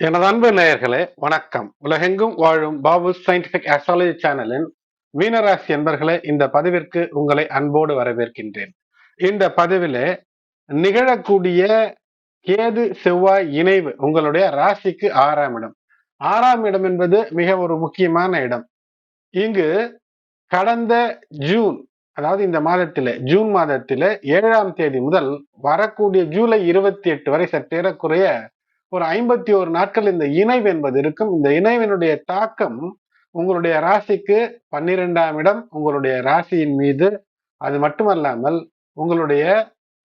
எனது அன்பு நேயர்களே வணக்கம். உலகெங்கும் வாழும் பாபு சயின்டிபிக் அஸ்ட்ராலஜி சேனலின் மீனராசி என்பர்களே இந்த பதிவிற்கு உங்களை அன்போடு வரவேற்கின்றேன். இந்த பதிவிலே நிகழக்கூடிய கேது செவ்வாய் இணைவு உங்களுடைய ராசிக்கு ஆறாம் இடம். ஆறாம் இடம் என்பது மிக ஒரு முக்கியமான இடம். இங்கு கடந்த ஜூன் அதாவது இந்த மாதத்தில ஜூன் மாதத்தில ஏழாம் தேதி முதல் வரக்கூடிய ஜூலை இருபத்தி எட்டு வரை சற்றேறக்குறைய ஒரு ஐம்பத்தி ஒரு நாட்கள் இந்த இணைவு என்பது இருக்கும். இந்த இணைவினுடைய தாக்கம் உங்களுடைய ராசிக்கு பன்னிரெண்டாம் இடம் உங்களுடைய ராசியின் மீது. அது மட்டுமல்லாமல் உங்களுடைய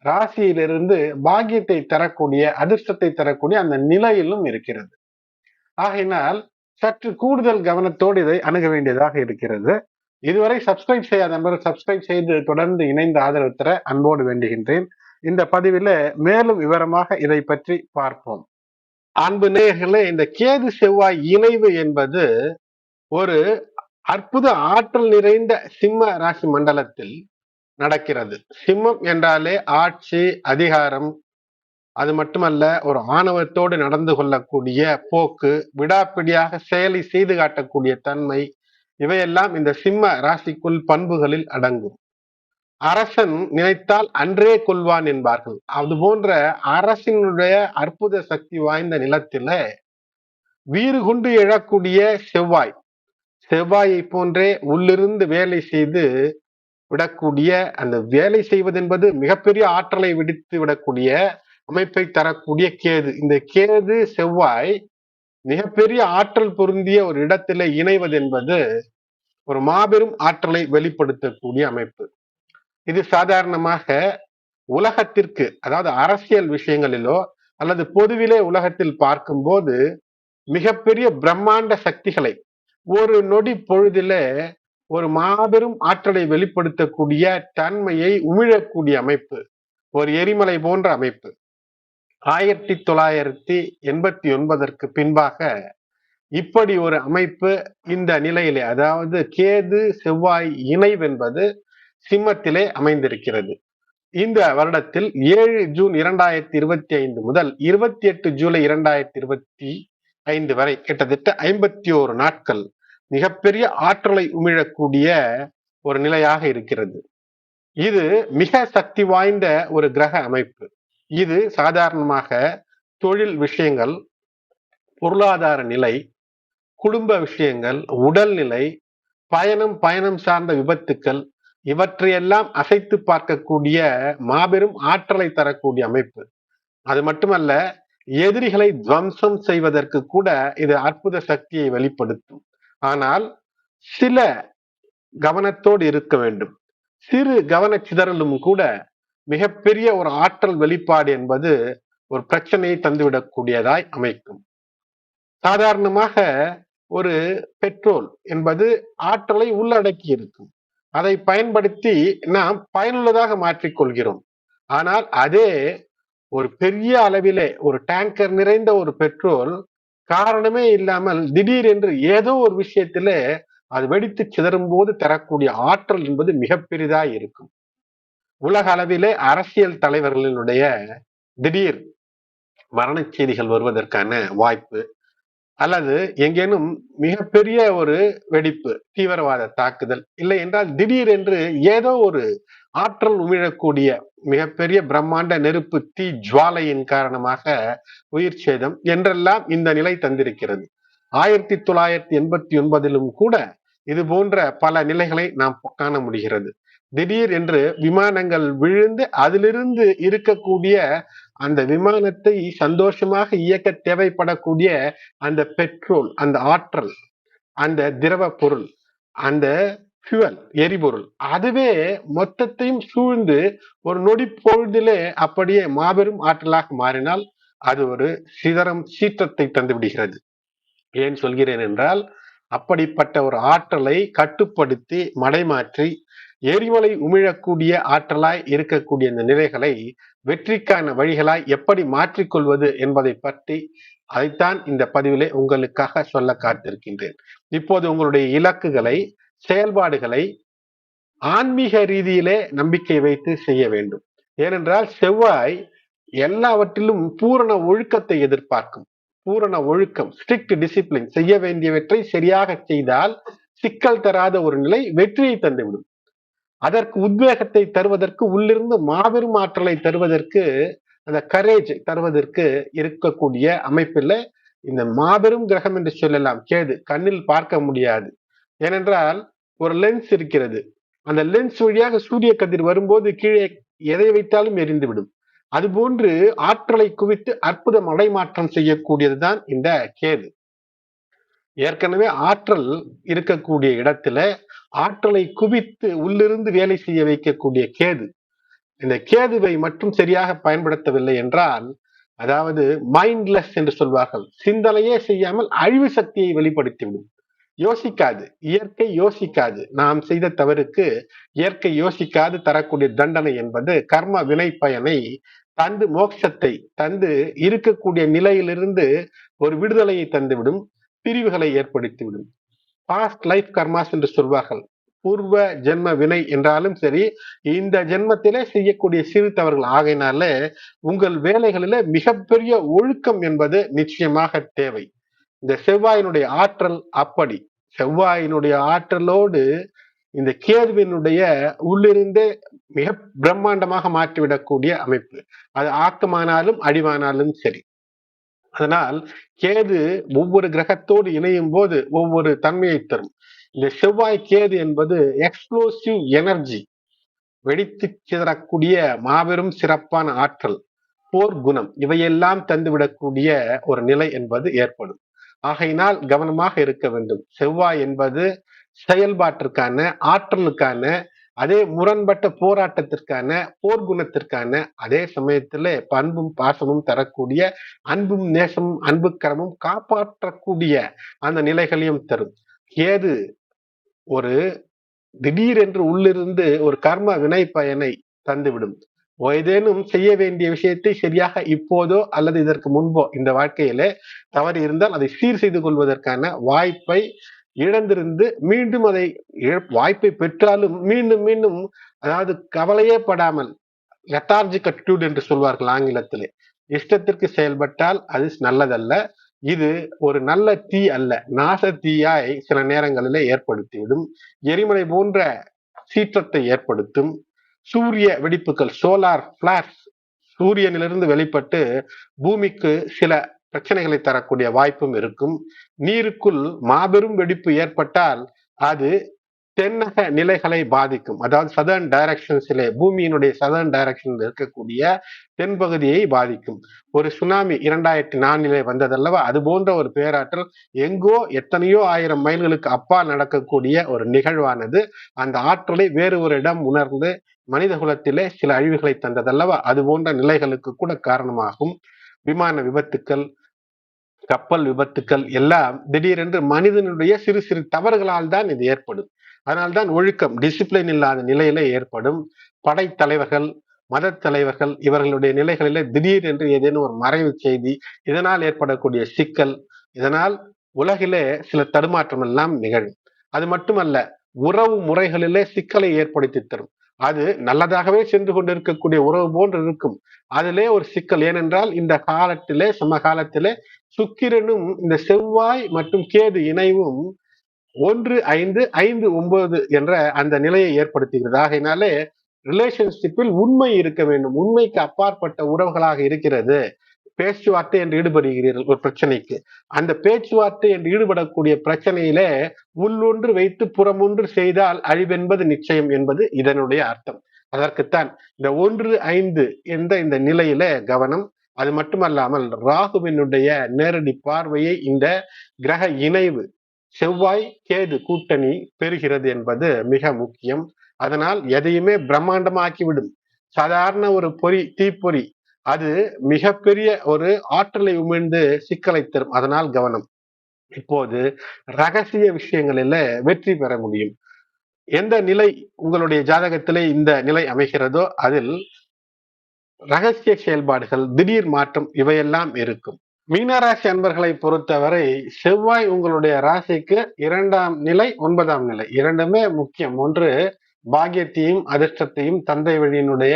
ராசியிலிருந்து பாக்கியத்தை தரக்கூடிய அதிர்ஷ்டத்தை தரக்கூடிய அந்த நிலையிலும் இருக்கிறது. ஆகையினால் சற்று கூடுதல் கவனத்தோடு இதை அணுக வேண்டியதாக இருக்கிறது. இதுவரை சப்ஸ்கிரைப் செய்யாத நண்பர்கள் சப்ஸ்கிரைப் செய்து தொடர்ந்து இணைந்து ஆதரவு தர அன்போடு வேண்டுகின்றேன். இந்த பதிவில் மேலும் விவரமாக இதை பற்றி பார்ப்போம். அன்பு நேர்களே இந்த கேது செவ்வாய் இணைவு என்பது ஒரு அற்புத ஆற்றல் நிறைந்த சிம்ம ராசி மண்டலத்தில் நடக்கிறது. சிம்மம் என்றாலே ஆட்சி அதிகாரம் அது மட்டுமல்ல ஒரு ஆணவத்தோடு நடந்து கொள்ளக்கூடிய போக்கு விடாப்பிடியாக செயலை செய்து காட்டக்கூடிய தன்மை இவையெல்லாம் இந்த சிம்ம ராசிக்குள் பண்புகளில் அடங்கும். அரசன் நினைத்தால் அன்றே கொள்வான் என்பார்கள். அது போன்ற அரசினுடைய அற்புத சக்தி வாய்ந்த நிலத்தில வீறு கொண்டு எழக்கூடிய செவ்வாய் செவ்வாயை போன்றே உள்ளிருந்து வேலை செய்து விடக்கூடிய அந்த வேலை செய்வது என்பது மிகப்பெரிய ஆற்றலை விடுத்து விடக்கூடிய அமைப்பை தரக்கூடிய கேது. இந்த கேது செவ்வாய் மிகப்பெரிய ஆற்றல் பொருந்திய ஒரு இடத்துல இணைவது என்பது ஒரு மாபெரும் ஆற்றலை வெளிப்படுத்தக்கூடிய அமைப்பு. இது சாதாரணமாக உலகத்திற்கு அதாவது அரசியல் விஷயங்களிலோ அல்லது பொதுவிலே உலகத்தில் பார்க்கும்போது மிகப்பெரிய பிரம்மாண்ட சக்திகளை ஒரு நொடி பொழுதில ஒரு மாபெரும் ஆற்றலை வெளிப்படுத்தக்கூடிய தன்மையை உமிழக்கூடிய அமைப்பு ஒரு எரிமலை போன்ற அமைப்பு. ஆயிரத்தி தொள்ளாயிரத்தி எண்பத்தி ஒன்பதற்கு பின்பாக இப்படி ஒரு அமைப்பு இந்த நிலையிலே அதாவது கேது செவ்வாய் இணைவென்பது சிம்மத்திலே அமைந்திருக்கிறது. இந்த வருடத்தில் ஏழு ஜூன் இரண்டாயிரத்தி இருபத்தி ஐந்து முதல் இருபத்தி எட்டு ஜூலை இரண்டாயிரத்தி இருபத்தி ஐந்து வரை கிட்டத்தட்ட ஐம்பத்தி ஓரு நாட்கள் மிகப்பெரிய ஆற்றலை உமிழக்கூடிய ஒரு நிலையாக இருக்கிறது. இது மிக சக்தி வாய்ந்த ஒரு கிரக அமைப்பு. இது சாதாரணமாக தொழில் விஷயங்கள் பொருளாதார நிலை குடும்ப விஷயங்கள் உடல்நிலை பயணம் பயணம் சார்ந்த விபத்துக்கள் இவற்றையெல்லாம் அசைத்து பார்க்கக்கூடிய மாபெரும் ஆற்றலை தரக்கூடிய அமைப்பு. அது மட்டுமல்ல எதிரிகளை துவம்சம் செய்வதற்கு கூட இது அற்புத சக்தியை வெளிப்படுத்தும். ஆனால் சில கவனத்தோடு இருக்க வேண்டும். சிறு கவன சிதறலும் கூட மிகப்பெரிய ஒரு ஆற்றல் வெளிப்பாடு என்பது ஒரு பிரச்சனையை தந்துவிடக்கூடியதாய் அமைக்கும். சாதாரணமாக ஒரு பெட்ரோல் என்பது ஆற்றலை உள்ளடக்கி இருக்கும் அதை பயன்படுத்தி நாம் பயனுள்ளதாக மாற்றிக்கொள்கிறோம். ஆனால் அதே ஒரு பெரிய அளவிலே ஒரு டேங்கர் நிறைந்த ஒரு பெட்ரோல் காரணமே இல்லாமல் திடீர் என்று ஏதோ ஒரு விஷயத்திலே அது வெடித்து சிதறும் போது தரக்கூடிய ஆற்றல் என்பது மிக பெரிதா இருக்கும். உலக அளவிலே அரசியல் தலைவர்களினுடைய திடீர் மரண செய்திகள் வருவதற்கான வாய்ப்பு அல்லது எங்கேனும் மிகப்பெரிய ஒரு வெடிப்பு தீவிரவாத தாக்குதல். இல்லை என்றால் திடீர் என்று ஏதோ ஒரு ஆற்றல் உமிழக்கூடிய மிகப்பெரிய பிரம்மாண்ட நெருப்பு தீ ஜுவாலையின் காரணமாக உயிர் சேதம் என்றெல்லாம் இந்த நிலை தந்திருக்கிறது. ஆயிரத்தி தொள்ளாயிரத்தி எண்பத்தி ஒன்பதிலும் கூட இது போன்ற பல நிலைகளை நாம் காண முடிகிறது. திடீர் என்று விமானங்கள் விழுந்து அதிலிருந்து இருக்கக்கூடிய அந்த விமானத்தை சந்தோஷமாக இயக்க தேவைப்படக்கூடிய அந்த பெட்ரோல் அந்த ஆற்றல் அந்த திரவ பொருள் அந்த ஃபியூவல் எரிபொருள் அதுவே மொத்தத்தையும் சூழ்ந்து ஒரு நொடி பொழுதிலே அப்படியே மாபெரும் ஆற்றலாக மாறினால் அது ஒரு சிதறம் சீற்றத்தை தந்து விடுகிறது. ஏன் சொல்கிறேன் என்றால் அப்படிப்பட்ட ஒரு ஆற்றலை கட்டுப்படுத்தி மடைமாற்றி எரிமலை உமிழக்கூடிய ஆற்றலாய் இருக்கக்கூடிய இந்த நிலைகளை வெற்றிக்கான வழிகளாய் எப்படி மாற்றிக்கொள்வது என்பதை பற்றி அதைத்தான் இந்த பதிவிலே உங்களுக்காக சொல்ல காத்திருக்கின்றேன். இப்போது உங்களுடைய இலக்குகளை செயல்பாடுகளை ஆன்மீக ரீதியிலே நம்பிக்கை வைத்து செய்ய வேண்டும். ஏனென்றால் செவ்வாய் எல்லாவற்றிலும் பூரண ஒழுக்கத்தை எதிர்பார்க்கும். பூரண ஒழுக்கம் ஸ்ட்ரிக்ட் டிசிப்ளின் செய்ய வேண்டியவற்றை சரியாக செய்தால் சிக்கல் தராத ஒரு நிலை வெற்றியை தந்துவிடும். அதற்கு உத்வேகத்தை தருவதற்கு உள்ளிருந்து மாபெரும் ஆற்றலை தருவதற்கு அந்த கரேஜ் தருவதற்கு இருக்கக்கூடிய அமைப்பில் இந்த மாபெரும் கிரகம் என்று சொல்லலாம். கேது கண்ணில் பார்க்க முடியாது. ஏனென்றால் ஒரு லென்ஸ் இருக்கிறது. அந்த லென்ஸ் வழியாக சூரிய கதிர் வரும்போது கீழே எதை வைத்தாலும் எரிந்துவிடும் அதுபோன்று ஆற்றலை குவித்து அற்புதம் அடைமாற்றம் செய்யக்கூடியதுதான் இந்த கேது ஏற்கனவே ஆற்றல் இருக்கக்கூடிய இடத்துல ஆற்றலை குவித்து உள்ளிருந்து வேலை செய்ய வைக்கக்கூடிய கேது. இந்த கேதுவை மட்டும் சரியாக பயன்படுத்தவில்லை என்றால் அதாவது மைண்ட்லெஸ் என்று சொல்வார்கள் சிந்தனையே செய்யாமல் அழிவு சக்தியை வெளிப்படுத்திவிடும். யோசிக்காது இயற்கை யோசிக்காது. நாம் செய்த தவறுக்கு இயற்கை யோசிக்காது தரக்கூடிய தண்டனை என்பது கர்ம வினை பயனை தந்து மோட்சத்தை தந்து இருக்கக்கூடிய நிலையிலிருந்து ஒரு விடுதலையை தந்துவிடும் பிரிவுகளை ஏற்படுத்திவிடும். பாஸ்ட் லைஃப் கர்மாஸ் என்று சொல்வார்கள். பூர்வ ஜென்ம வினை என்றாலும் சரி இந்த ஜென்மத்திலே செய்யக்கூடிய சிறு தவறுகள் ஆகையினால உங்கள் வேலைகளில மிகப்பெரிய ஒழுக்கம் என்பது நிச்சயமாக தேவை. இந்த செவ்வாயினுடைய ஆற்றல் அப்படி. செவ்வாயினுடைய ஆற்றலோடு இந்த கேதுவினுடைய உள்ளிருந்தே மிக பிரம்மாண்டமாக மாற்றிவிடக்கூடிய அமைப்பு. அது ஆக்கமானாலும் அடிவானாலும் சரி. அதனால் கேது ஒவ்வொரு கிரகத்தோடு இணையும் போது ஒவ்வொரு தன்மையை தரும். இந்த செவ்வாய் கேது என்பது எக்ஸ்ப்ளோசிவ் எனர்ஜி வெடித்து சிதறக்கூடிய மாபெரும் சிறப்பான ஆற்றல் போர் குணம் இவையெல்லாம் தந்துவிடக்கூடிய ஒரு நிலை என்பது ஏற்படும். ஆகையினால் கவனமாக இருக்க வேண்டும். செவ்வாய் என்பது செயல்பாட்டிற்கான ஆற்றலுக்கான அதே முரண்பட்ட போராட்டத்திற்கான போர்க்குணத்திற்கான அதே சமயத்துல பண்பும் பாசமும் தரக்கூடிய அன்பும் நேசமும் அன்புக்கரமும் காப்பாற்றக்கூடிய அந்த நிலைகளையும் தரும். ஏது? ஒரு திடீரென்று உள்ளிருந்து ஒரு கர்ம வினை பயனை தந்துவிடும். ஏதேனும் செய்ய வேண்டிய விஷயத்தை சரியாக இப்போதோ அல்லது இதற்கு முன்போ இந்த வாழ்க்கையிலே தவறு இருந்தால் அதை சீர் செய்து கொள்வதற்கான வாய்ப்பை இழந்திருந்து மீண்டும் அதை வாய்ப்பை பெற்றாலும் மீண்டும் மீண்டும் அதாவது கவலையே படாமல் லெத்தார்ஜிக் அட்டிடியூட் என்று சொல்வார்கள் ஆங்கிலத்திலே. இஷ்டத்திற்கு செயல்பட்டால் அது நல்லதல்ல. இது ஒரு நல்ல தீ அல்ல. நாச தீயாய் சில நேரங்களிலே ஏற்படுத்திவிடும். எரிமலை போன்ற சீற்றத்தை ஏற்படுத்தும். சூரிய வெடிப்புகள் சோலார் பிளாஷ் சூரியனிலிருந்து வெளிப்பட்டு பூமிக்கு சில பிரச்சனைகளை தரக்கூடிய வாய்ப்பும் இருக்கும். நீருக்குள் மாபெரும் வெடிப்பு ஏற்பட்டால் அது தென்னக நிலைகளை பாதிக்கும். அதாவது சதர்ன் டைரக்ஷன்ஸிலே பூமியினுடைய சதர்ன் டைரக்ஷனில் இருக்கக்கூடிய தென்பகுதியை பாதிக்கும். ஒரு சுனாமி இரண்டாயிரத்தி நான்கிலே வந்ததல்லவா? அது போன்ற ஒரு பேராற்றல் எங்கோ எத்தனையோ ஆயிரம் மைல்களுக்கு அப்பா நடக்கக்கூடிய ஒரு நிகழ்வானது. அந்த ஆற்றலை வேறு ஒரு இடம் உணர்ந்து மனித குலத்திலே சில அழிவுகளை தந்ததல்லவா? அது போன்ற நிலைகளுக்கு கூட காரணமாகும். விமான விபத்துக்கள் கப்பல் விபத்துக்கள் எல்லாம் திடீரென்று மனிதனுடைய சிறு சிறு தவறுகளால் தான் இது ஏற்படும். அதனால்தான் ஒழுக்கம் டிசிப்ளின் இல்லாத நிலையில ஏற்படும். படைத்தலைவர்கள் மத தலைவர்கள் இவர்களுடைய நிலைகளில திடீரென்று ஏதேனும் ஒரு மறைவு செய்தி இதனால் ஏற்படக்கூடிய சிக்கல் இதனால் உலகிலே சில தடுமாற்றம் எல்லாம் நிகழும். அது மட்டுமல்ல உறவு முறைகளிலே சிக்கலை ஏற்படுத்தி தரும். அது நல்லதாகவே சென்று கொண்டிருக்கக்கூடிய உறவு போன்று இருக்கும். அதிலே ஒரு சிக்கல் ஏனென்றால் இந்த காலத்திலே சமகாலத்திலே சுக்கிரனும் இந்த செவ்வாய் மற்றும் கேது இணைவும் ஒன்று ஐந்து ஐந்து ஒன்பது என்ற அந்த நிலையை ஏற்படுத்துகிறது. ஆகையினாலே ரிலேஷன்ஷிப்பில் உண்மை இருக்க வேண்டும். உண்மைக்கு அப்பாற்பட்ட உறவுகளாக இருக்கிறது. பேச்சுவார்த்தை என்று ஈடுபடுகிறீர்கள் ஒரு பிரச்சனைக்கு. அந்த பேச்சுவார்த்தை என்று ஈடுபடக்கூடிய பிரச்சனையிலே உள்ளொன்று வைத்து புறமொன்று செய்தால் அழிவென்பது நிச்சயம் என்பது இதனுடைய அர்த்தம். அதற்குத்தான் இந்த ஒன்று ஐந்து என்ற இந்த நிலையில கவனம் அது மட்டுமல்லாமல் ராகுவினுடைய நேரடி பார்வையை இந்த கிரக இணைவு. செவ்வாய் கேது கூட்டணி பெறுகிறது என்பது மிக முக்கியம். அதனால் எதையுமே பிரம்மாண்டமாக்கிவிடும். சாதாரண ஒரு பொறி தீப்பொறி அது மிகப்பெரிய ஒரு ஆற்றலை உமிழ்ந்து சிக்கலை தரும். அதனால் கவனம். இப்போது ரகசிய விஷயங்களில வெற்றி பெற முடியும். எந்த நிலை உங்களுடைய ஜாதகத்திலே இந்த நிலை அமைகிறதோ அதில் ரகசிய செயல்பாடுகள் திடீர் மாற்றம் இவையெல்லாம் இருக்கும். மீனராசி அன்பர்களை பொறுத்தவரை செவ்வாய் உங்களுடைய ராசிக்கு இரண்டாம் நிலை ஒன்பதாம் நிலை. இரண்டுமே முக்கியம். ஒன்று பாக்கியத்தையும் அதிர்ஷ்டத்தையும் தந்தை வழியினுடைய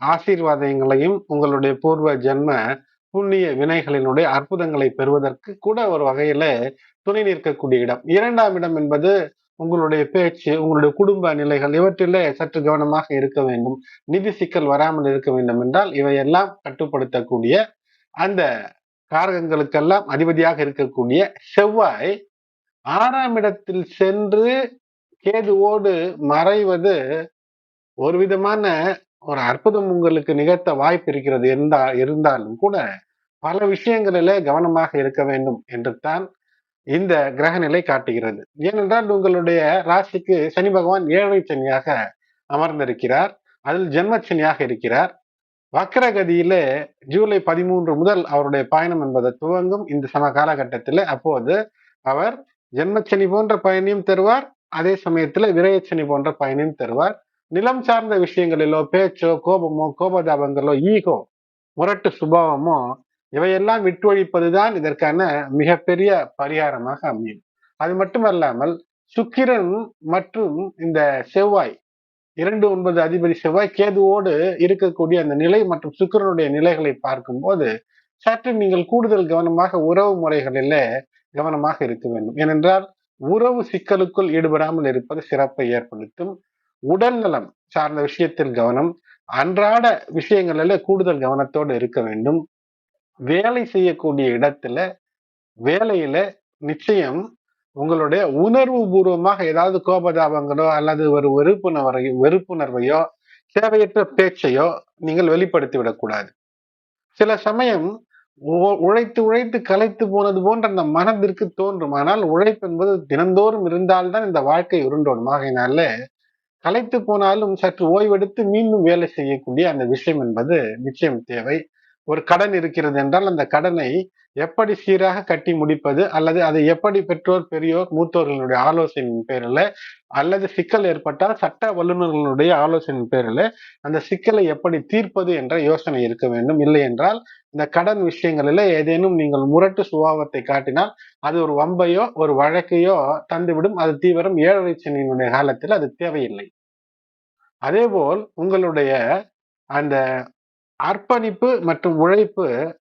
ஆசீர்வாதங்களையும் உங்களுடைய பூர்வ ஜென்ம புண்ணிய வினைகளினுடைய அற்புதங்களை பெறுவதற்கு கூட ஒரு வகையில துணை நிற்கக்கூடிய இடம். இரண்டாம் இடம் என்பது உங்களுடைய பேச்சு உங்களுடைய குடும்ப நிலைகள் இவற்றிலே சற்று கவனமாக இருக்க வேண்டும். நிதி சிக்கல் வராமல் இருக்க வேண்டும் என்றால் இவையெல்லாம் கட்டுப்படுத்தக்கூடிய அந்த காரகங்களுக்கெல்லாம் அதிபதியாக இருக்கக்கூடிய செவ்வாய் ஆறாம் இடத்தில் சென்று கேதுவோடு மறைவது ஒரு விதமான ஒரு அற்புதம் உங்களுக்கு நிகழ்த்த வாய்ப்பு இருக்கிறது. இருந்தா இருந்தாலும் கூட பல விஷயங்களிலே கவனமாக இருக்க வேண்டும் என்று தான் இந்த கிரக நிலை காட்டுகிறது. ஏனென்றால் உங்களுடைய ராசிக்கு சனி பகவான் ஏழை சனியாக அமர்ந்திருக்கிறார். அதில் ஜென்மச்சனியாக இருக்கிறார். வக்கரகதியில ஜூலை பதிமூன்று முதல் அவருடைய பயணம் என்பது துவங்கும் இந்த சம காலகட்டத்தில். அப்போது அவர் ஜென்மச்சனி போன்ற பயணியும் தருவார். அதே சமயத்துல விரயச்சனி போன்ற பயணியும் தருவார். நிலம் சார்ந்த விஷயங்களிலோ பேச்சோ கோபமோ கோபதாபங்களோ ஈகோ முரட்டு சுபாவமோ இவையெல்லாம் விட்டொழிப்பதுதான் இதற்கான மிகப்பெரிய பரிகாரமாக அமையும். அது மட்டுமல்லாமல் சுக்கிரன் மற்றும் இந்த செவ்வாய் இரண்டு ஒன்பது அதிபதி செவ்வாய் கேதுவோடு இருக்கக்கூடிய அந்த நிலை மற்றும் சுக்கிரனுடைய நிலைகளை பார்க்கும்போது சற்று நீங்கள் கூடுதல் கவனமாக உறவு முறைகளில கவனமாக இருக்க வேண்டும். ஏனென்றால் உறவு சிக்கலுக்குள் ஈடுபடாமல் இருப்பது சிறப்பை ஏற்படுத்தும். உடல் நலம் சார்ந்த விஷயத்தில் கவனம் அன்றாட விஷயங்களில் கூடுதல் கவனத்தோடு இருக்க வேண்டும். வேலை செய்யக்கூடிய இடத்துல வேலையில நிச்சயம் உங்களுடைய உணர்வு பூர்வமாக ஏதாவது கோபதாபங்களோ அல்லது ஒரு வெறுப்புணர்வையோ வெறுப்புணர்வையோ தேவையற்ற பேச்சையோ நீங்கள் வெளிப்படுத்தி விடக்கூடாது. சில சமயம் உழைத்து உழைத்து கலைத்து போனது போன்ற அந்த மனதிற்கு தோன்றும். ஆனால் உழைப்பு என்பது தினந்தோறும் இருந்தால்தான் இந்த வாழ்க்கை உருண்டோடும். ஆகையினால கலைத்து போனாலும் சற்று ஓய்வெடுத்து மீண்டும் வேலை செய்யக்கூடிய அந்த விஷயம் என்பது நிச்சயம் தேவை. ஒரு கடன் இருக்கிறது என்றால் அந்த கடனை எப்படி சீராக கட்டி முடிப்பது அல்லது அதை எப்படி பெற்றோர் பெரியோர் மூத்தோர்களுடைய ஆலோசனையின் பேரில் அல்லது சிக்கல் ஏற்பட்டால் சட்ட வல்லுநர்களுடைய ஆலோசனையின் பேரில் அந்த சிக்கலை எப்படி தீர்ப்பது என்ற யோசனை இருக்க வேண்டும். இல்லை என்றால் இந்த கடன் விஷயங்களில் ஏதேனும் நீங்கள் முரட்டு சுபாவத்தை காட்டினால் அது ஒரு வம்பையோ ஒரு வழக்கையோ தந்துவிடும். அது தீவிரம் ஏழரை சனியினுடைய காலத்தில் அது தேவையில்லை. அதேபோல் உங்களுடைய அந்த அர்ப்பணிப்பு மற்றும் உழைப்பு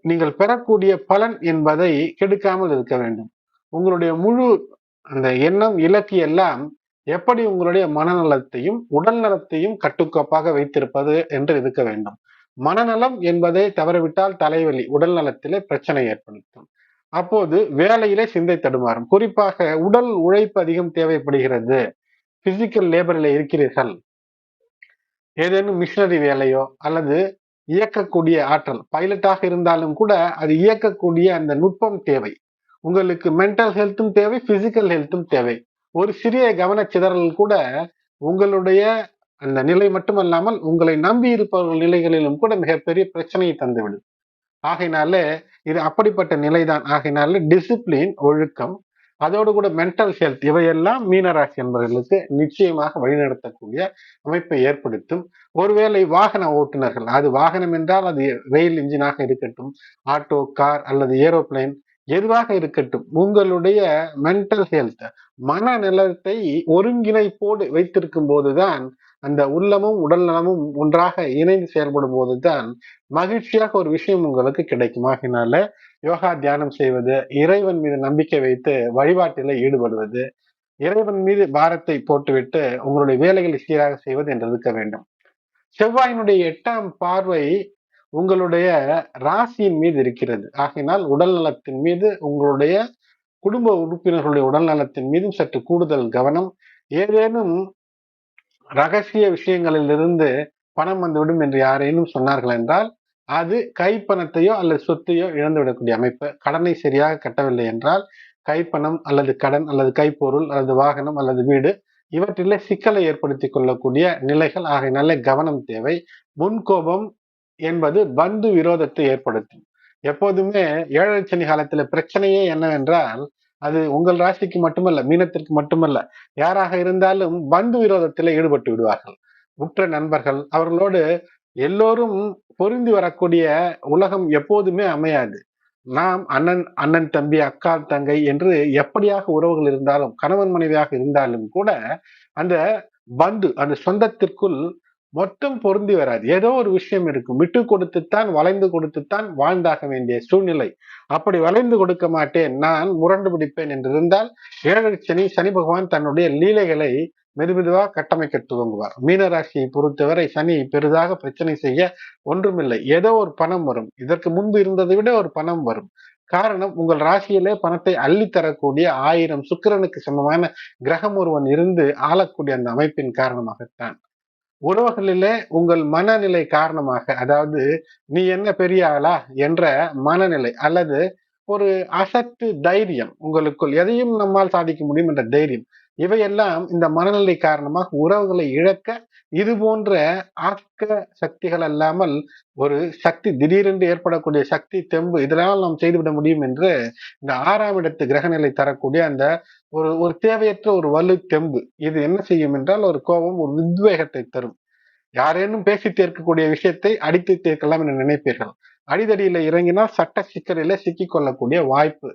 நீங்கள் பெறக்கூடிய பலன் என்பதை கெடுக்காமல் இருக்க வேண்டும். உங்களுடைய முழு அந்த எண்ணம் இலக்கு எல்லாம் எப்படி உங்களுடைய மனநலத்தையும் உடல் நலத்தையும் கட்டுக்கோப்பாக வைத்திருப்பது என்று இருக்க வேண்டும். மனநலம் என்பதை தவறவிட்டால் தலைவலி உடல் நலத்திலே பிரச்சனை ஏற்படுத்தும். அப்போது வேலையிலே சிந்தை தடுமாறும். குறிப்பாக உடல் உழைப்பு அதிகம் தேவைப்படுகிறது. பிசிக்கல் லேபரில் இருக்கிறீர்கள். ஏதேனும் மிஷினரி வேலையோ அல்லது இயக்கக்கூடிய ஆற்றல் பைலட்டாக இருந்தாலும் கூட அது இயக்கக்கூடிய அந்த நுட்பம் தேவை. உங்களுக்கு மென்டல் ஹெல்த்தும் தேவை பிசிக்கல் ஹெல்த்தும் தேவை. ஒரு சிறிய கவனச்சிதறல் கூட உங்களுடைய அந்த நிலை மட்டுமல்லாமல் உங்களை நம்பி இருப்பவர்கள் நிலைகளிலும் கூட மிகப்பெரிய பிரச்சனையை தந்துவிடும். ஆகையினால இது அப்படிப்பட்ட நிலைதான். ஆகையினால டிசிப்ளின் ஒழுக்கம் அதோடு கூட மென்டல் ஹெல்த் இவையெல்லாம் மீனராசி என்பவர்களுக்கு நிச்சயமாக வழிநடத்தக்கூடிய அமைப்பை ஏற்படுத்தும். ஒருவேளை வாகன ஓட்டுநர்கள் அது வாகனம் என்றால் அது ரயில் இன்ஜினாக இருக்கட்டும் ஆட்டோ கார் அல்லது ஏரோப்ளைன் எதுவாக இருக்கட்டும் உங்களுடைய மென்டல் ஹெல்த் மனநலத்தை ஒருங்கிணைப்போடு வைத்திருக்கும் போதுதான் அந்த உள்ளமும் உடல் நலமும் ஒன்றாக இணைந்து செயல்படும் போதுதான் மகிழ்ச்சியாக ஒரு விஷயம் உங்களுக்கு கிடைக்கும். ஆகினால யோகா தியானம் செய்வது இறைவன் மீது நம்பிக்கை வைத்து வழிபாட்டில ஈடுபடுவது இறைவன் மீது பாரத்தை போட்டுவிட்டு உங்களுடைய வேலைகளை சீராக செய்வது என்று இருக்க வேண்டும். செவ்வாயினுடைய எட்டாம் பார்வை உங்களுடைய ராசியின் மீது இருக்கிறது. ஆகினால் உடல் நலத்தின் மீது உங்களுடைய குடும்ப உறுப்பினர்களுடைய உடல் நலத்தின் மீதும் சற்று கூடுதல் கவனம். ஏதேனும் ரகசிய விஷயங்களிலிருந்து பணம் வந்துவிடும் என்று யாரேனும் சொன்னார்கள் என்றால் அது கைப்பணத்தையோ அல்லது சொத்தையோ இழந்துவிடக்கூடிய அமைப்பு. கடனை சரியாக கட்டவில்லை என்றால் கைப்பணம் அல்லது கடன் அல்லது கைப்பொருள் அல்லது வாகனம் அல்லது வீடு இவற்றிலே சிக்கலை ஏற்படுத்தி கொள்ளக்கூடிய நிலைகள். ஆகையினாலே கவனம் தேவை. முன்கோபம் என்பது பந்து விரோதத்தை ஏற்படுத்தும். எப்போதுமே ஏழரை சனி காலத்துல பிரச்சனையே என்னவென்றால் அது உங்கள் ராசிக்கு மட்டுமல்ல மீனத்திற்கு மட்டுமல்ல. யாராக இருந்தாலும் பந்து விரோதத்தில் ஈடுபட்டு விடுவார்கள். உற்ற நண்பர்கள் அவர்களோடு எல்லோரும் பொருந்தி வரக்கூடிய உலகம் எப்போதுமே அமையாது. நாம் அண்ணன் அண்ணன் தம்பி அக்கா தங்கை என்று எப்படியாக உறவுகள் இருந்தாலும் கணவன் மனைவியாக இருந்தாலும் கூட அந்த பந்து அந்த சொந்தத்திற்குள் மொத்தம் பொருந்தி வராது. ஏதோ ஒரு விஷயம் இருக்கும். விட்டு கொடுத்துத்தான் வளைந்து கொடுத்துத்தான் வாழ்ந்தாக வேண்டிய சூழ்நிலை. அப்படி வளைந்து கொடுக்க மாட்டேன். நான் முரண்டு பிடிப்பேன் என்றிருந்தால் ஏழரை சனி சனி பகவான் தன்னுடைய லீலைகளை மெதுமெதுவாக கட்டமைக்க துவங்குவார். மீனராசியை பொறுத்தவரை சனி பெரிதாக பிரச்சனை செய்ய ஒன்றுமில்லை. ஏதோ ஒரு பணம் வரும். இதற்கு முன்பு இருந்ததை விட ஒரு பணம் வரும். காரணம் உங்கள் ராசியிலே பணத்தை அள்ளி தரக்கூடிய ஆயிரம் சுக்கிரனுக்கு சமமான கிரகம் ஒருவன் இருந்து ஆளக்கூடிய அந்த அமைப்பின் காரணமாகத்தான். உறவுகளிலே உங்கள் மனநிலை காரணமாக அதாவது நீ என்ன பெரிய ஆளா என்ற மனநிலை அல்லது ஒரு அசட்டு தைரியம் உங்களுக்குள் எதையும் நம்மால் சாதிக்க முடியும் என்ற தைரியம். இவையெல்லாம் இந்த மனநிலை காரணமாக உறவுகளை இழக்க இது போன்ற ஆக்க சக்திகள் அல்லாமல் ஒரு சக்தி திடீரென்று ஏற்படக்கூடிய சக்தி தெம்பு இதனால் நாம் செய்துவிட முடியும் என்று இந்த ஆறாம் இடத்து கிரகநிலை தரக்கூடிய அந்த ஒரு ஒரு தேவையற்ற ஒரு வலு தெம்பு இது என்ன செய்யும் என்றால் ஒரு கோபம் ஒரு உத்வேகத்தை தரும். யாரேனும் பேசி தீர்க்கக்கூடிய விஷயத்தை அடித்து தீர்க்கலாம் என்று நினைப்பீர்கள். அடிதடியில இறங்கினால் சட்ட சிக்கலில சிக்கிக் கொள்ளக்கூடிய வாய்ப்பு.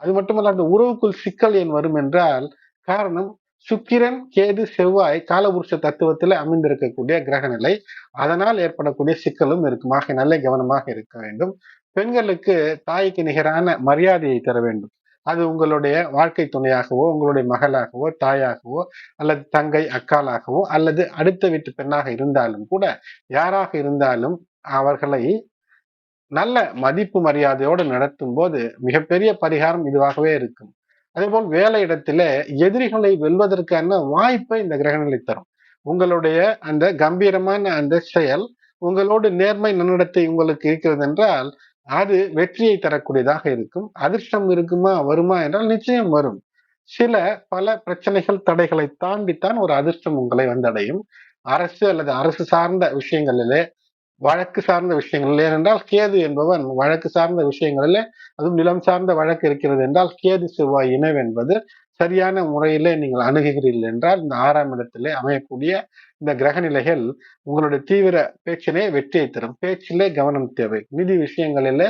அது மட்டுமல்ல அந்த உறவுக்குள் சிக்கல் ஏன் வரும் என்றால் காரணம் சுக்கிரன் கேது செவ்வாய் காலபுருஷ தத்துவத்தில் அமைந்திருக்கக்கூடிய கிரக நிலை. அதனால் ஏற்படக்கூடிய சிக்கலும் இருக்குமாக நல்ல கவனமாக இருக்க வேண்டும். பெண்களுக்கு தாய்க்கு நிகரான மரியாதையை தர வேண்டும். அது உங்களுடைய வாழ்க்கை துணையாகவோ உங்களுடைய மகளாகவோ தாயாகவோ அல்லது தங்கை அக்காலாகவோ அல்லது அடுத்த வீட்டு பெண்ணாக இருந்தாலும் கூட யாராக இருந்தாலும் அவர்களை நல்ல மதிப்பு மரியாதையோடு நடத்தும் போது மிகப்பெரிய பரிகாரம் இதுவாகவே இருக்கும். அதே போல் வேலை இடத்துல எதிரிகளை வெல்வதற்கான வாய்ப்பை இந்த கிரகநிலை தரும். உங்களுடைய அந்த கம்பீரமான அந்த செயல் உங்களோடு நேர்மை நன்னடத்தை உங்களுக்கு இருக்கிறது என்றால் அது வெற்றியை தரக்கூடியதாக இருக்கும். அதிர்ஷ்டம் இருக்குமா வருமா என்றால் நிச்சயம் வரும். சில பல பிரச்சனைகள் தடைகளை தாண்டித்தான் ஒரு அதிர்ஷ்டம் உங்களை வந்தடையும். அரசு அல்லது அரசு சார்ந்த விஷயங்களிலே வழக்கு சார்ந்த விஷயங்கள். ஏனென்றால் கேது என்பவன் வழக்கு சார்ந்த விஷயங்களில் அதுவும் நிலம் சார்ந்த வழக்கு இருக்கிறது என்றால் கேது செவ்வாய் இணைவு என்பது சரியான முறையிலே நீங்கள் அணுகுகிறீர்கள் என்றால் இந்த ஆறாம் இடத்திலே அமையக்கூடிய இந்த கிரக நிலைகள் உங்களுடைய தீவிர பேச்சிலே வெற்றியை தரும். பேச்சிலே கவனம் தேவை. நிதி விஷயங்களிலே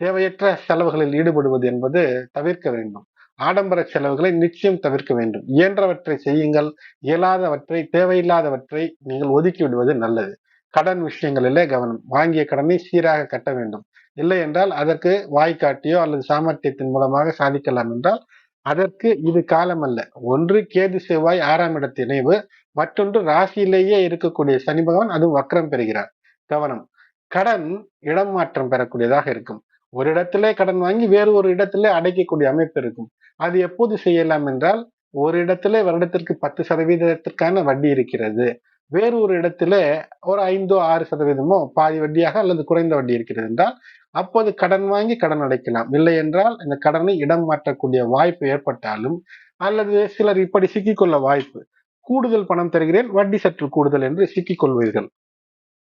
தேவையற்ற செலவுகளில் ஈடுபடுவது என்பது தவிர்க்க வேண்டும். ஆடம்பர செலவுகளை நிச்சயம் தவிர்க்க வேண்டும். இயன்றவற்றை செய்யுங்கள். இயலாதவற்றை தேவையில்லாதவற்றை நீங்கள் ஒதுக்கி விடுவது நல்லது. கடன் விஷயங்களிலே கவனம். வாங்கிய கடனை சீராக கட்ட வேண்டும். இல்லை என்றால் அதற்கு வாய்க்காட்டியோ அல்லது சாமர்த்தியத்தின் மூலமாக சாதிக்கலாம் என்றால் அதற்கு இது காலம் அல்ல ஒன்று கேது செவ்வாய் ஆறாம் இடத்து இணைவு. மற்றொன்று ராசியிலேயே இருக்கக்கூடிய சனி பகவான் அது வக்கரம் பெறுகிறார். கவனம். கடன் இடம் மாற்றம் பெறக்கூடியதாக இருக்கும். ஒரு இடத்திலே கடன் வாங்கி வேறு ஒரு இடத்திலே அடைக்கக்கூடிய அமைப்பு இருக்கும். அது எப்போது செய்யலாம் என்றால் ஒரு இடத்திலே வருடத்திற்கு பத்து சதவீதத்திற்கான வட்டி இருக்கிறது. வேறு ஒரு இடத்துல ஒரு ஐந்தோ ஆறு சதவீதமோ பாதி வட்டியாக அல்லது குறைந்த வட்டி இருக்கிறது என்றால் அப்போது கடன் வாங்கி கடன் அடைக்கலாம். இல்லை என்றால் இந்த கடனை இடம் மாற்றக்கூடிய வாய்ப்பு ஏற்பட்டாலும் அல்லது சிலர் இப்படி சிக்கிக்கொள்ள வாய்ப்பு கூடுதல் பணம் தருகிறேன் வட்டி சற்று கூடுதல் என்று சிக்கிக் கொள்வீர்கள்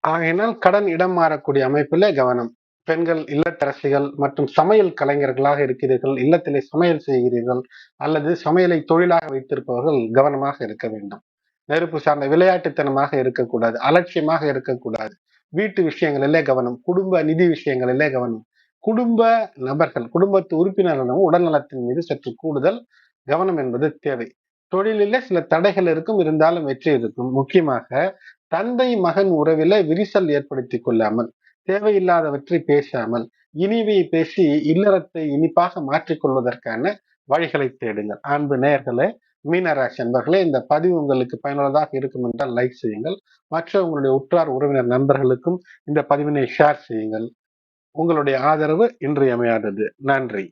ஆகையினால் கடன் இடம் மாறக்கூடிய அமைப்பிலே கவனம். பெண்கள் இல்லத்தரசிகள் மற்றும் சமையல் கலைஞர்களாக இருக்கிறீர்கள் இல்லத்திலே சமையல் செய்கிறீர்கள் அல்லது சமையலை தொழிலாக வைத்திருப்பவர்கள் கவனமாக இருக்க வேண்டும். நெருப்பு சார்ந்த விளையாட்டுத்தனமாக இருக்கக்கூடாது அலட்சியமாக இருக்கக்கூடாது. வீட்டு விஷயங்களிலே கவனம் குடும்ப நிதி விஷயங்களிலே கவனம். குடும்ப நபர்கள் குடும்பத்து உறுப்பினர்களிடம் உடல் நலத்தின் மீது சற்று கூடுதல் கவனம் என்பது தேவை. தொழிலில சில தடைகள் இருக்கும் இருந்தாலும் வெற்றி இருக்கும். முக்கியமாக தந்தை மகன் உறவில விரிசல் ஏற்படுத்தி கொள்ளாமல் தேவையில்லாதவற்றை பேசாமல் இனிவை பேசி இல்லறத்தை இனிப்பாக மாற்றிக்கொள்வதற்கான வழிகளை தேடுங்கள். அன்பு நேர்களே மீனராசி அன்பர்களே இந்த பதிவு உங்களுக்கு பயனுள்ளதாக இருக்கும் என்றால் லைக் செய்யுங்கள். மற்ற உங்களுடைய உற்றார் உறவினர் நண்பர்களுக்கும் இந்த பதிவினை ஷேர் செய்யுங்கள். உங்களுடைய ஆதரவு இன்றியமையாதது. நன்றி.